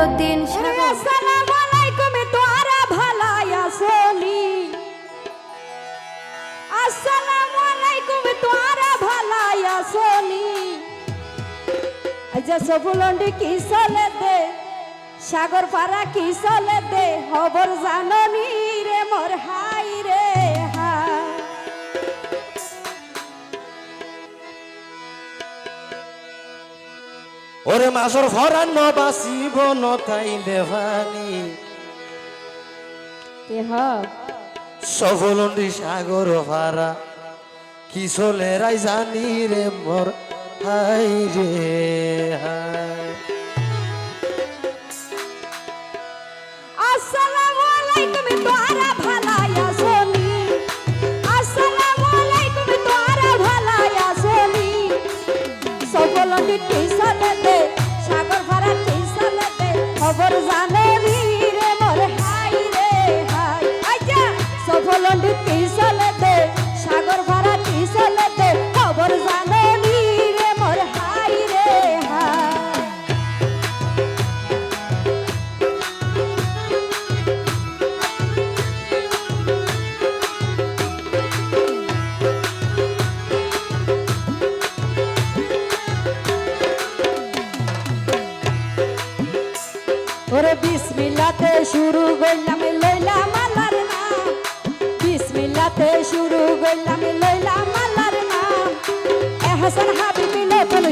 সাগর আসসালামু আলাইকুম তোরা ভালাই আসনি আসসালামু আলাইকুম তোরা ভালাই আজ সবুলন্ডি কি চলে দে? সাগর পাড়া কি চলে দে? খবর জাননি ওরে মাসর ফরান বাসিব নতাই দেভানি দেহ। সফলন্ডি সাগর ভারা কি চলে রাই জানি রে মোর? হাই রে হাই। আসসালামু আলাইকুম তোরা ভালাই খবর জানবি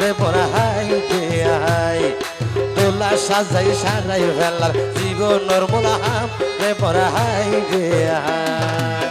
রে হাই হাই দোলা সাজাই সারাই ভেলার জীবনর মোরা হাম রে মোরা হাই রে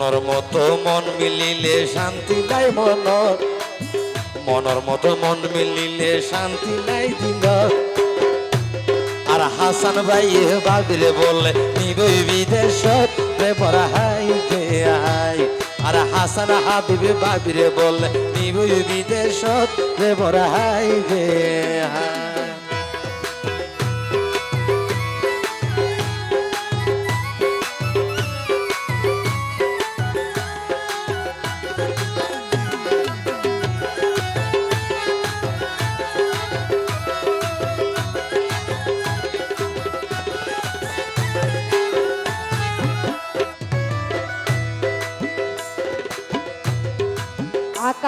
মনের মতো মন মিলিলে শান্তি নাই মনত মনের মতো মন মিলিলে শান্তি নাই দিন আর হাসান ভাই বাবিরে বললে নিবই বিদেশ আই? আর হাসান হাবিবে বাবিরে বললে নিবই বিদেশ রে পরা হাই দে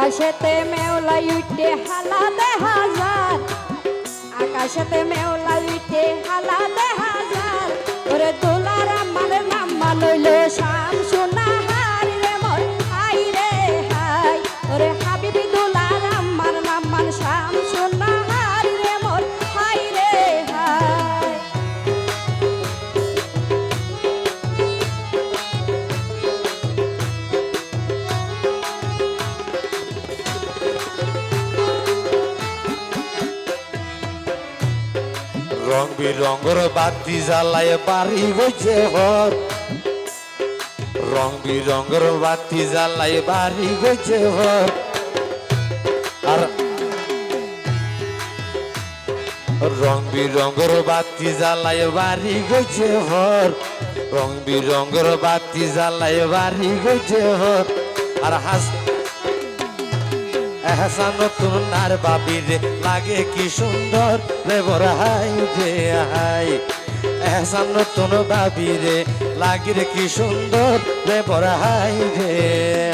আকাশেতে মেওলা উঠে হালা হাজার। আকাশেতে মেওলা উঠে হালা হাজার। ওরে তোলার আমার নাম লইল রং বিরঙ্গর বাতি জ্বালায় বাড়ি বইছে ঘর। রং বিরঙ্গর বাতি জ্বালায় বাড়ি গইছে ঘর। আর রং বিরঙ্গর বাতি জ্বালায় বাড়ি গেছে হর রং বিরঙ্গর বাতি জ্বালায় বাড়ি গেছে হর আর হাস এহসা নতুন নার বাবির লাগে কি সুন্দর। রে বড় হাই রে হাই। এহসা নতুন লাগে রে কি সুন্দর রে বড় হাই রে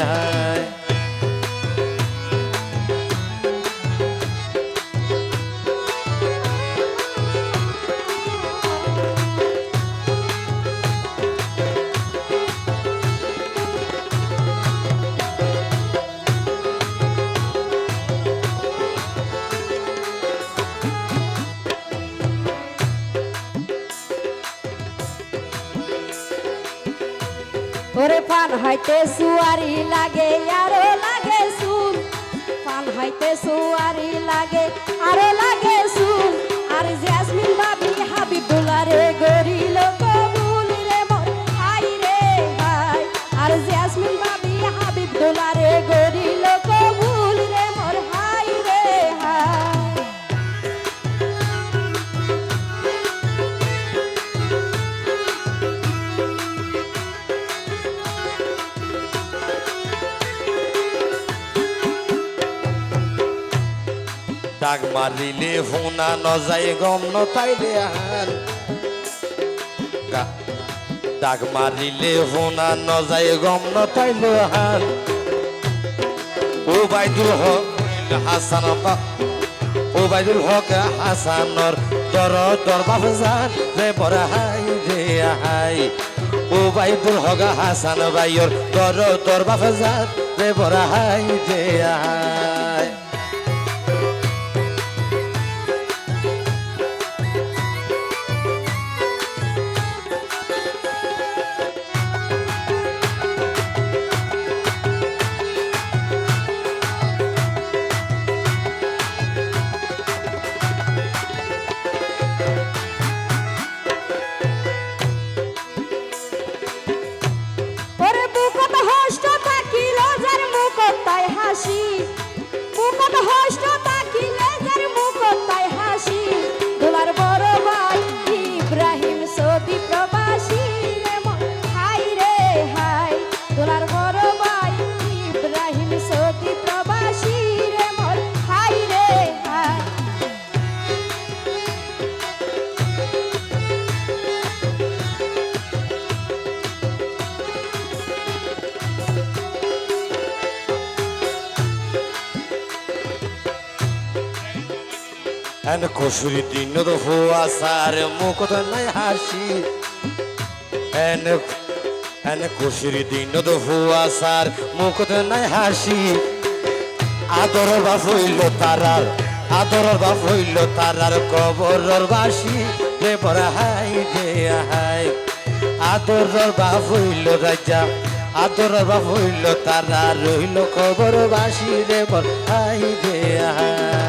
হাই। পান হাইতে সুয়ারি লাগে আরও লাগে সুর। পান হাইতে সুয়ারি লাগে আরও লাগে ডাক মারিলে হুনা ন গম ন তাইলে হান গা- ডাক মারিলে হুনা ন গম ন তাইলে হান ও বাইদুল হক, হাসান ও বাইদুল হক, হাসানর দর দর বাবজান রে বড় হাই রে হাই ও বাইদুল হক, হাসান বাইর দর দর বাবজান রে বড় হাই রে হাই এন কসুরি দিন হুয়া সার মুখত নাই হাসি এন এন কসুরি দিন হুয়া সার মুখত নাই হাসি আদর বাপ হইল তারার আদর বাপ হইল তারার কবরর বাসি রে বড় হাই রে হাই আদর বাপ হইল রাজা আদর বাপ হইল তারা রইল খবর বাসি রে বড় হাই রে হাই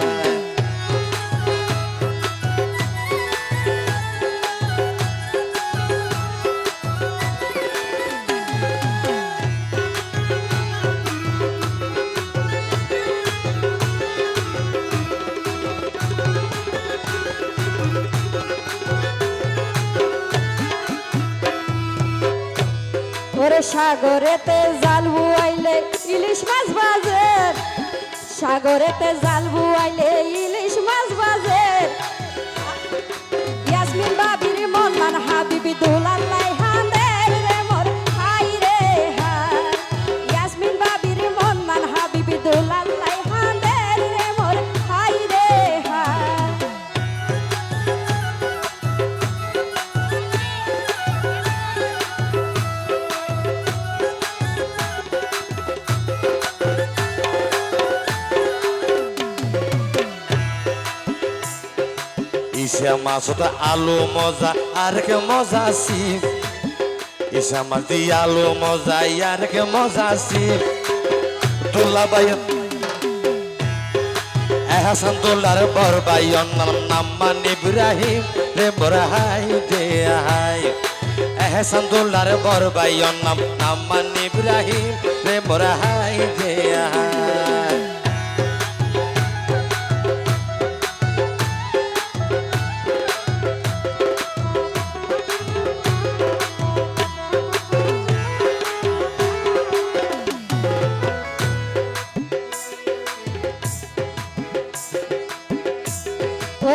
ওরে সাগরেতে জাল বুয়াইলে ইলিশ মাছ বাজে। সাগরেতে জাল বুয়াইলে ইলিশ মাছত আলু মজা, আর কে মজা সি ইসা দিয়ে আলু মজা, আর কে মজা সি তোলা বাই এহসান তোলার বর বাই অন্নার নাম মান ইব্রাহিম রে বর হাই দে হাই এহসান তোলার বর বাই অন্নাম নাম মান ইব্রাহিম রে বর হাই দে হাই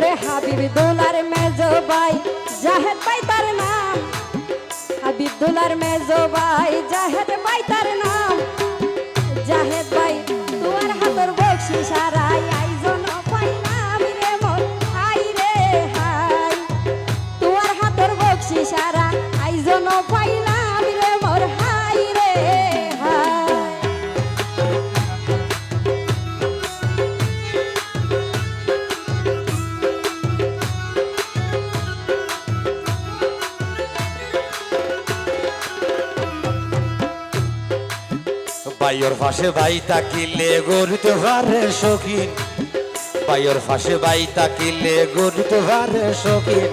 হাবিবুল্লার মেজো ভাই, জাহেদ ভাই তার নাম। হাবিবুল্লার মেজো ভাই, জাহেদ ভাই তার নাম। জাহেদ ভাই, তোমার হাতর বকশি সারাই আইজন পাইলাম রে মোর হাই রে হাই। তোমার হাতর বকশি সারা আইজন পাইলাম ফাঁসে বাই তাকিলে গরুতে ভারে শৌখিন বাইয়ের ফাঁসে বাই তাকিলে গরুতে ভারে শৌখিন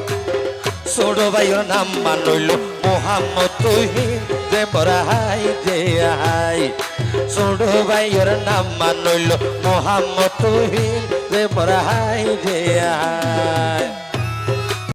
ছোট বাইয়ের নাম মানইল মোহাম্মদ তুহিন। যে হাই যে হাই ছোট বাইয়ের নাম মানইল মোহাম্মদ তুহিন। যে হাই যে হাই